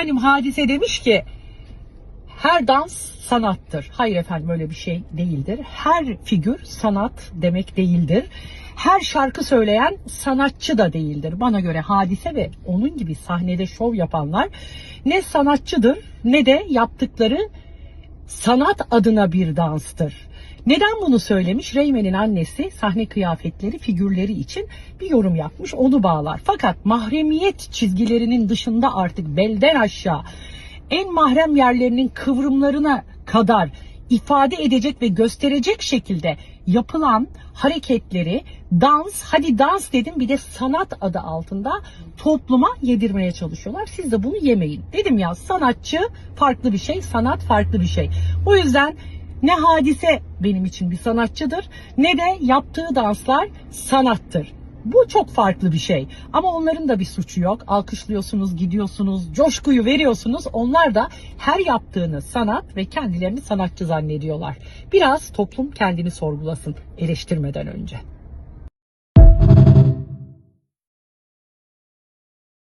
Efendim hadise demiş ki her dans sanattır. Hayır efendim öyle bir şey değildir. Her figür sanat demek değildir. Her şarkı söyleyen sanatçı da değildir. Bana göre hadise ve onun gibi sahnede şov yapanlar ne sanatçıdır ne de yaptıkları sanat adına bir danstır. Neden bunu söylemiş? Reymen'in annesi sahne kıyafetleri, figürleri için bir yorum yapmış, onu bağlar. Fakat mahremiyet çizgilerinin dışında artık belden aşağı en mahrem yerlerinin kıvrımlarına kadar ifade edecek ve gösterecek şekilde yapılan hareketleri dans, hadi dans dedim bir de sanat adı altında topluma yedirmeye çalışıyorlar. Siz de bunu yemeyin. Dedim ya sanatçı farklı bir şey, sanat farklı bir şey. O yüzden ne hadise benim için bir sanatçıdır ne de yaptığı danslar sanattır. Bu çok farklı bir şey. Ama onların da bir suçu yok. Alkışlıyorsunuz, gidiyorsunuz, coşkuyu veriyorsunuz. Onlar da her yaptığını sanat ve kendilerini sanatçı zannediyorlar. Biraz toplum kendini sorgulasın eleştirmeden önce.